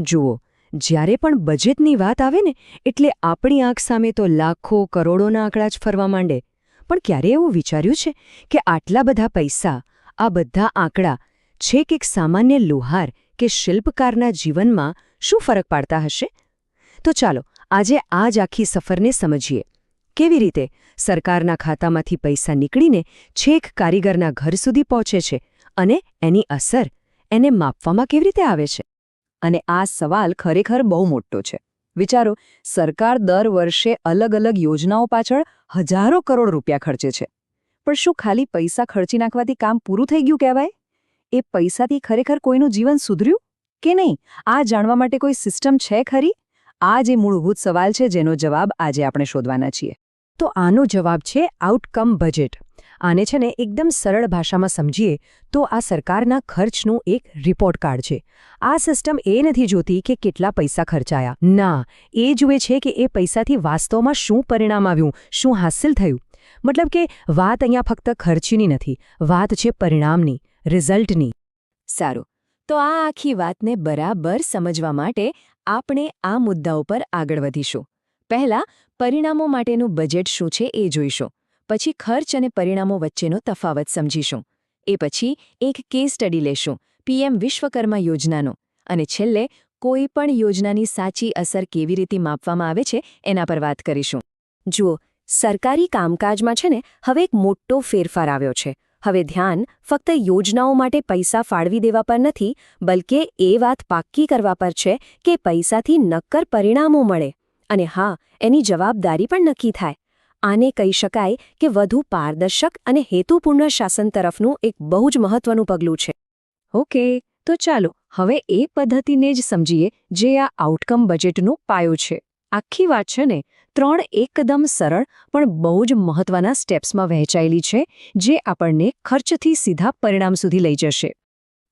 જુઓ, જ્યારે પણ બજેટની વાત આવે ને, એટલે આપણી આંખ સામે તો લાખો કરોડોના આંકડા જ ફરવા માંડે. પણ ક્યારે એવું વિચાર્યું છે કે આટલા બધા પૈસા, આ બધા આંકડા, છેક એક સામાન્ય લુહાર કે શિલ્પકારના જીવનમાં શું ફરક પાડતા હશે? તો ચાલો, આજે આ જ આખી સફરને સમજીએ. કેવી રીતે સરકારના ખાતામાંથી પૈસા નીકળીને છેક કારીગરના ઘર સુધી પહોંચે છે અને એની અસર એને માપવામાં કેવી રીતે આવે છે? અને આ સવાલ ખરેખર બહુ મોટો છે. વિચારો, સરકાર દર વર્ષે અલગ અલગ યોજનાઓ પાછળ હજારો કરોડ રૂપિયા ખર્ચે છે. પણ શું ખાલી પૈસા ખર્ચી નાખવાથી કામ પૂરું થઈ ગયું કહેવાય? એ પૈસાથી ખરેખર કોઈનું જીવન સુધર્યું કે નહીં? આ જાણવા માટે કોઈ સિસ્ટમ છે ખરી? આ જે મૂળભૂત સવાલ છે જેનો જવાબ આજે આપણે શોધવાના છીએ. તો આનો જવાબ છે આઉટકમ બજેટ. આને છે ને એકદમ સરળ ભાષામાં સમજીએ તો આ સરકારના ખર્ચનું એક રિપોર્ટ કાર્ડ છે. આ સિસ્ટમ એ નથી જોતી કે કેટલા પૈસા ખર્ચાયા. ના, એ જુએ છે કે એ પૈસાથી વાસ્તવમાં શું પરિણામ આવ્યું, શું હાંસિલ થયું. મતલબ કે વાત અહીંયા ફક્ત ખર્ચીની નથી, વાત છે પરિણામની રિઝલ્ટની સારું. તો આ આખી વાતને બરાબર સમજવા માટે આપણે આ મુદ્દાઓ પર આગળ વધીશું. પહેલા, પરિણામો માટેનું બજેટ શું છે એ જોઈશું. પછી ખર્ચ અને પરિણામો વચ્ચેનો તફાવત સમજીશું. એ પછી એક કેસ સ્ટડી લેશું પીએમ વિશ્વકર્મા યોજનાનો. અને છેલ્લે કોઈ પણ યોજનાની સાચી અસર કેવી રીતે માપવામાં આવે છે એના પર વાત કરીશું. જુઓ, સરકારી કામકાજમાં છે ને હવે એક મોટો ફેરફાર આવ્યો છે. હવે ધ્યાન ફક્ત યોજનાઓ માટે પૈસા ફાળવી દેવા પર નથી, બલકે એ વાત પાક્કી કરવા પર છે કે પૈસાથી નક્કર પરિણામો મળે. અને હા, એની જવાબદારી પણ નક્કી થાય. આને કહી શકાય કે વધુ પારદર્શક અને હેતુપૂર્ણ શાસન તરફનું એક બહુ જ મહત્વનું પગલું છે. ઓકે, તો ચાલો હવે એ પદ્ધતિને જ સમજીએ જે આ આઉટકમ બજેટનો પાયો છે. આખી વાત છે ને, ત્રણ એકદમ સરળ પણ બહુ જ મહત્વના સ્ટેપ્સમાં વહેંચાયેલી છે, જે આપણને ખર્ચથી સીધા પરિણામ સુધી લઈ જશે.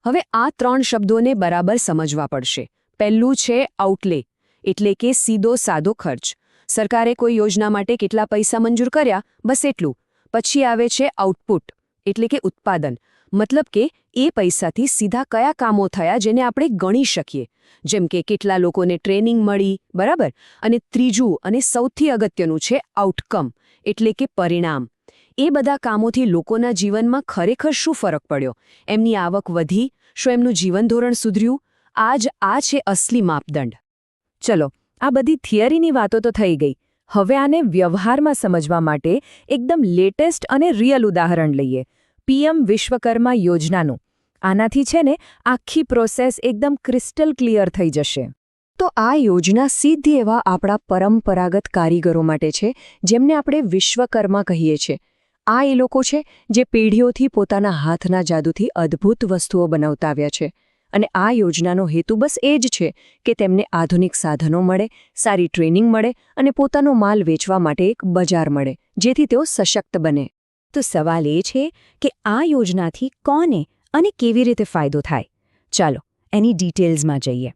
હવે આ ત્રણ શબ્દોને બરાબર સમજવા પડશે. પહેલું છે આઉટલે એટલે કે સીધો સાદો ખર્ચ. સરકારે કોઈ યોજના માટે કેટલા પૈસા મંજૂર કર્યા? બસ એટલું. પછી આવે છે આઉટપુટ એટલે કે ઉત્પાદન. મતલબ કે એ પૈસાથી સીધા કયા કામો થયા જેને આપણે ગણી શકીએ? જેમ કે કેટલા લોકોને ટ્રેનિંગ મળી, બરાબર? અને ત્રીજું અને સૌથી અગત્યનું છે આઉટકમ એટલે કે પરિણામ. એ બધા કામોથી લોકોના જીવનમાં ખરેખર શું ફરક પડ્યો? એમની આવક વધી, શું એમનું જીવન ધોરણ સુધર્યું? આજ આ છે અસલી માપદંડ. ચલો આ બધી થિયરીની વાતો તો થઈ ગઈ. હવે આને વ્યવહારમાં સમજવા માટે એકદમ લેટેસ્ટ અને રિયલ ઉદાહરણ લઈએ. પીએમ વિશ્વકર્મા યોજનાનું. આનાથી છે ને, આખી પ્રોસેસ એકદમ ક્રિસ્ટલ ક્લિયર થઈ જશે. તો આ યોજના સીધી એવા આપણા પરંપરાગત કારીગરો માટે છે, જેમને આપણે વિશ્વકર્મા કહીએ છીએ. આ એ લોકો છે, જે પેઢીઓથી પોતાના હાથના જાદુથી અદ્ભુત વસ્તુઓ બનાવતા આવ્યા છે. અને આ યોજનાનો હેતુ બસ એ જ છે કે તેમને આધુનિક સાધનો મળે, સારી ટ્રેનિંગ મળે અને પોતાનો માલ વેચવા માટે એક બજાર મળે, જેથી તેઓ સશક્ત બને. તો સવાલ એ છે કે આ યોજનાથી કોને અને કેવી રીતે ફાયદો થાય? ચાલો, એની ડિટેલ્સમાં જઈએ.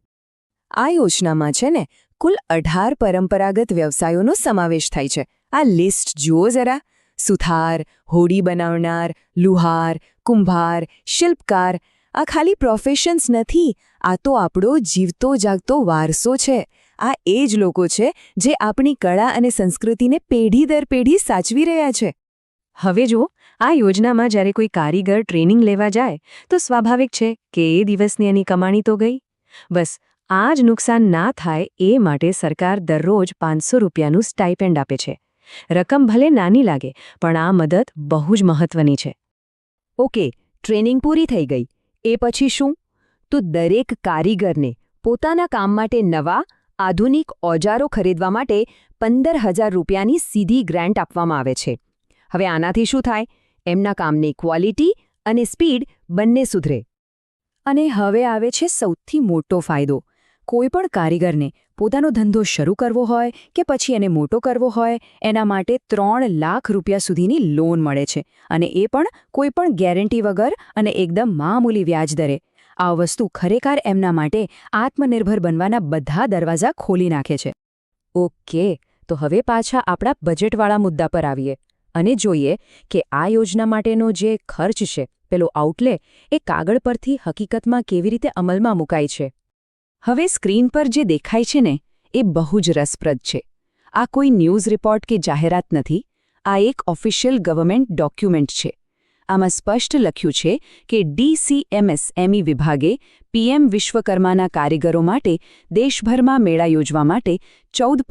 આ યોજનામાં છે ને, કુલ અઢાર પરંપરાગત વ્યવસાયોનો સમાવેશ થાય છે. આ લિસ્ટ જુઓ જરા. સુથાર, હોડી બનાવનાર, લુહાર, કુંભાર, શિલ્પકાર આ ખાલી પ્રોફેશન્સ નથી, આ તો આપણો જીવતો જાગતો વારસો છે. આ એ જ લોકો છે જે આપણી કળા અને સંસ્કૃતિને પેઢી દર પેઢી સાચવી રહ્યા છે. હવે જુઓ, આ યોજનામાં જ્યારે કોઈ કારીગર ટ્રેનિંગ લેવા જાય, તો સ્વાભાવિક છે કે એ દિવસની એની કમાણી તો ગઈ. બસ, આ જ નુકસાન ના થાય એ માટે સરકાર દરરોજ પાંચસો રૂપિયાનું સ્ટાઇપેન્ડ આપે છે. રકમ ભલે નાની લાગે, પણ આ મદદ બહુ જ મહત્વની છે. ઓકે, ટ્રેનિંગ પૂરી થઈ ગઈ. એ પછી શું? તો દરેક કારીગરને પોતાના કામ માટે નવા, આધુનિક ઓજારો ખરીદવા માટે પંદર હજાર રૂપિયાની સીધી ગ્રાન્ટ આપવામાં આવે છે. હવે આનાથી શું થાય? એમના કામની ક્વોલિટી અને સ્પીડ બંને સુધરે. અને હવે આવે છે સૌથી મોટો ફાયદો. કોઈપણ કારીગરને પોતાનો ધંધો શરૂ કરવો હોય કે પછી એને મોટો કરવો હોય, એના માટે ત્રણ લાખ રૂપિયા સુધીની લોન મળે છે અને એ પણ કોઈપણ ગેરંટી વગર અને એકદમ મામૂલી વ્યાજ દરે. આ વસ્તુ ખરેખર એમના માટે આત્મનિર્ભર બનવાના બધા દરવાજા ખોલી નાખે છે. ઓકે, તો હવે પાછા આપણા બજેટવાળા મુદ્દા પર આવીએ અને જોઈએ કે આ યોજના માટેનો જે ખર્ચ છે, પેલો આઉટલે એ કાગળ પરથી હકીકતમાં કેવી રીતે અમલમાં મુકાય છે. હવે સ્ક્રીન પર જે દેખાય છે ને, એ બહુ જ રસપ્રદ છે. આ કોઈ ન્યૂઝ રિપોર્ટ કે જાહેરાત નથી, આ એક ઓફિશિયલ ગવર્મેન્ટ ડોક્યુમેન્ટ છે. આમાં સ્પષ્ટ લખ્યું છે કે ડીસીએમએસ એમઈ વિભાગે પીએમ વિશ્વકર્માના કારીગરો માટે દેશભરમાં મેળા યોજવા માટે ચૌદ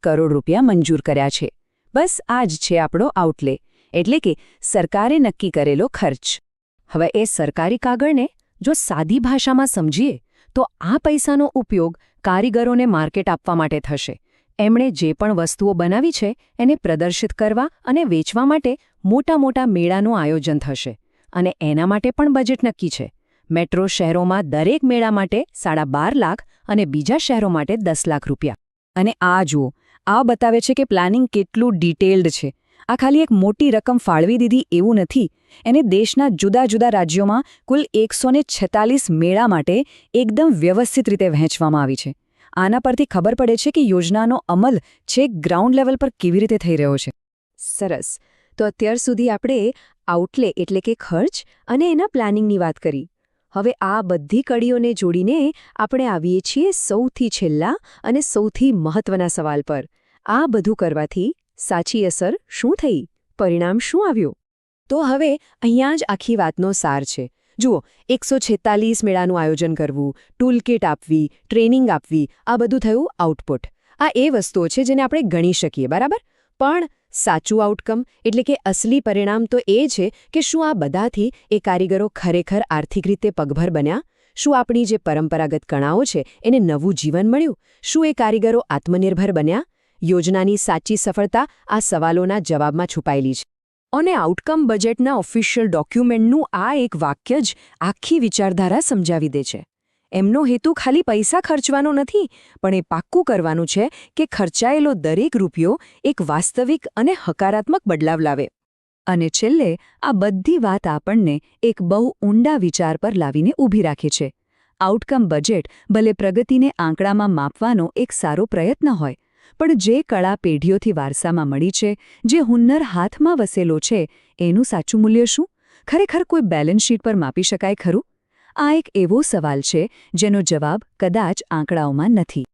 કરોડ રૂપિયા મંજૂર કર્યા છે. બસ આ જ છે આપણો આઉટલે, એટલે કે સરકારે નક્કી કરેલો ખર્ચ. હવે એ સરકારી કાગળને જો સાદી ભાષામાં સમજીએ તો આ પૈસાનો ઉપયોગ કારીગરોને માર્કેટ આપવા માટે થશે. એમણે જે પણ વસ્તુઓ બનાવી છે, એને પ્રદર્શિત કરવા અને વેચવા માટે મોટા મોટા મેળાનું આયોજન થશે. અને એના માટે પણ બજેટ નક્કી છે. મેટ્રો શહેરોમાં દરેક મેળા માટે સાડા બાર લાખ અને બીજા શહેરો માટે દસ લાખ રૂપિયા. અને આ જુઓ, આ બતાવે છે કે પ્લાનિંગ કેટલું ડિટેલ્ડ છે. આ ખાલી એક મોટી રકમ ફાળવી દીધી એવું નથી. એને દેશના જુદા જુદા રાજ્યોમાં કુલ એકસો મેળા માટે એકદમ વ્યવસ્થિત રીતે વહેંચવામાં આવી છે. આના પરથી ખબર પડે છે કે યોજનાનો અમલ છેક ગ્રાઉન્ડ લેવલ પર કેવી રીતે થઈ રહ્યો છે. સરસ. તો અત્યાર સુધી આપણે આઉટલે એટલે કે ખર્ચ અને એના પ્લાનિંગની વાત કરી. હવે આ બધી કડીઓને જોડીને આપણે આવીએ છીએ સૌથી છેલ્લા અને સૌથી મહત્વના સવાલ પર. આ બધું કરવાથી સાચી અસર શું થઈ? પરિણામ શું આવ્યું? તો હવે અહીંયા જ આખી વાતનો સાર છે. જુઓ, એકસો છેતાલીસ મેળાનું આયોજન કરવું ટૂલકિટ આપવી ટ્રેનિંગ આપવી, આ બધું થયું આઉટપુટ આ એ વસ્તુઓ છે જેને આપણે ગણી શકીએ, બરાબર? પણ સાચું આઉટકમ એટલે કે અસલી પરિણામ તો એ છે કે શું આ બધાથી એ કારીગરો ખરેખર આર્થિક રીતે પગભર બન્યા? શું આપણી જે પરંપરાગત કણાઓ છે એને નવું જીવન મળ્યું? શું એ કારીગરો આત્મનિર્ભર બન્યા? યોજનાની સાચી સફળતા આ સવાલોના જવાબમાં છુપાયેલી છે. અને આઉટકમ બજેટના ઓફિશિયલ ડોક્યુમેન્ટનું આ એક વાક્ય જ આખી વિચારધારા સમજાવી દે છે. એમનો હેતુ ખાલી પૈસા ખર્ચવાનો નથી, પણ એ પાક્કું કરવાનું છે કે ખર્ચાયેલો દરેક રૂપિયો એક વાસ્તવિક અને હકારાત્મક બદલાવ લાવે. અને છેલ્લે આ બધી વાત આપણને એક બહુ ઊંડા વિચાર પર લાવીને ઊભી રાખે છે. આઉટકમ બજેટ ભલે પ્રગતિને આંકડામાં માપવાનો એક સારો પ્રયત્ન હોય પણ જે કળા પેઢીઓથી વારસામાં મળી છે, જે હુન્નર હાથમાં વસેલો છે, એનું સાચું મૂલ્ય શું? ખરેખર કોઈ બેલેન્સ શીટ પર માપી શકાય ખરું? આ એક એવો સવાલ છે, જેનો જવાબ કદાચ આંકડાઓમાં નથી.